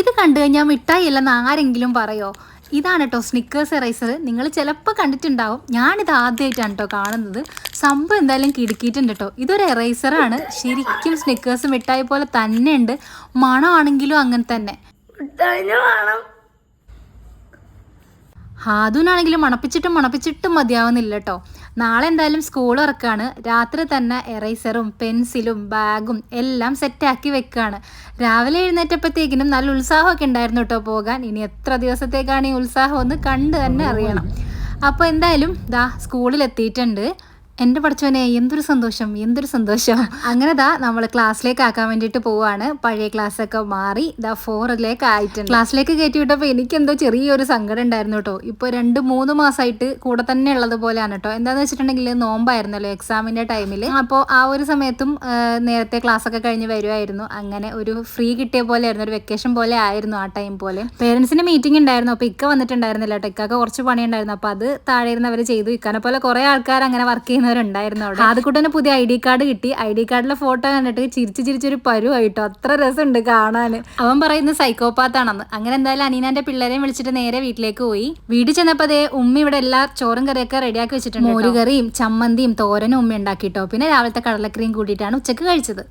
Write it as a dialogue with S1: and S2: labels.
S1: ഇത് കണ്ടു കഴിഞ്ഞാൽ മിഠായി അല്ലെന്ന് ആരെങ്കിലും പറയോ? ഇതാണ് കേട്ടോ സ്നിക്കേഴ്സ് റൈസർ നിങ്ങൾ ചിലപ്പോൾ കണ്ടിട്ടുണ്ടാവും. ഞാനിത് ആദ്യമായിട്ടാണ് കേട്ടോ കാണുന്നത്. സംഭവം എന്തായാലും കിടുക്കിയിട്ടുണ്ട് കേട്ടോ ഇതൊരു എറൈസറാണ് ശരിക്കും സ്നിക്കേഴ്സ് മിഠായി പോലെ തന്നെ ഉണ്ട് മണമാണെങ്കിലും അങ്ങനെ തന്നെ. ഹാദുനാണെങ്കിലും മണപ്പിച്ചിട്ടും മണപ്പിച്ചിട്ടും മതിയാവുന്നില്ല കേട്ടോ നാളെ എന്തായാലും സ്കൂൾ ഇറക്കാണ് രാത്രി തന്നെ എറൈസറും പെൻസിലും ബാഗും എല്ലാം സെറ്റാക്കി വെക്കുകയാണ് രാവിലെ എഴുന്നേറ്റപ്പോഴത്തേക്കിനും നല്ല ഉത്സാഹമൊക്കെ ഉണ്ടായിരുന്നു കേട്ടോ പോകാൻ. ഇനി എത്ര ദിവസത്തേക്കാണ് ഈ ഉത്സാഹം? ഒന്ന് കണ്ട് തന്നെ അറിയണം. അപ്പോൾ എന്തായാലും ദാ സ്കൂളിൽ എത്തിയിട്ടുണ്ട് എന്റെ പഠിച്ചവനെ എന്തൊരു സന്തോഷം എന്തൊരു സന്തോഷം. അങ്ങനെ ദാ നമ്മൾ ക്ലാസ്സിലേക്ക് ആക്കാൻ വേണ്ടിയിട്ട് പോവാണ്. പഴയ ക്ലാസ്സൊക്കെ മാറി ദാ ഫോറിലേക്ക് ആയിട്ടുണ്ട്. ക്ലാസ്സിലേക്ക് കയറ്റി വിട്ടപ്പോൾ എനിക്ക് എന്തോ ചെറിയൊരു സങ്കടം ഉണ്ടായിരുന്നു കേട്ടോ. ഇപ്പോൾ രണ്ട് മൂന്ന് മാസമായിട്ട് കൂടെ തന്നെ ഉള്ളത് പോലെയാണ് കേട്ടോ. എന്താണെന്ന് വെച്ചിട്ടുണ്ടെങ്കിൽ നോമ്പായിരുന്നല്ലോ എക്സാമിന്റെ ടൈമിൽ അപ്പോൾ ആ ഒരു സമയത്തും നേരത്തെ ക്ലാസ് ഒക്കെ കഴിഞ്ഞ് വരുമായിരുന്നു അങ്ങനെ ഒരു ഫ്രീ കിട്ടിയ പോലെ ആയിരുന്നു ഒരു വെക്കേഷൻ പോലെ ആയിരുന്നു ആ ടൈം പോലെ. പേരൻസിന് മീറ്റിംഗ് ഉണ്ടായിരുന്നു. അപ്പോൾ ഇക്ക വന്നിട്ടുണ്ടായിരുന്നില്ല കേട്ടോ. ഇക്കൊക്കെ കുറച്ച് പണി ഉണ്ടായിരുന്നു അപ്പോൾ അത് താഴെ ഇരുന്ന് ചെയ്തു. ഇക്കാനെ പോലെ കുറേ ആൾക്കാർ അങ്ങനെ വർക്ക് ചെയ്യുന്നവരുണ്ടായിരുന്നു അവിടെ. ആദ്യക്കൂട്ടന് പുതിയ ഐ ഡി കാർഡ് കിട്ടി. ഐ ഡി കാർഡിലെ ഫോട്ടോ കണ്ടിട്ട് ചിരിച്ച് ചിരിച്ചൊരു പരുവായിട്ടോ. അത്ര രസമുണ്ട് കാണാൻ അവൻ പറയുന്നത് സൈക്കോപാത്താണെന്ന്. അങ്ങനെ എന്തായാലും അനീനാന്റെ പിള്ളേരെയും വിളിച്ചിട്ട് നേരെ വീട്ടിലേക്ക് പോയി. വീട്ടിൽ ചെന്നപ്പോൾ അതേ ഉമ്മ ഇവിടെ എല്ലാ ചോറും കറിയൊക്കെ റെഡിയാക്കി വെച്ചിട്ടുണ്ട് മോരുകറിയും ചമ്മന്തിയും തോരനും ഉമ്മ ഉണ്ടാക്കിയിട്ടോ പിന്നെ രാവിലത്തെ കടലക്കറിയും കൂട്ടിയിട്ടാണ് ഉച്ചയ്ക്ക് കഴിച്ചത്.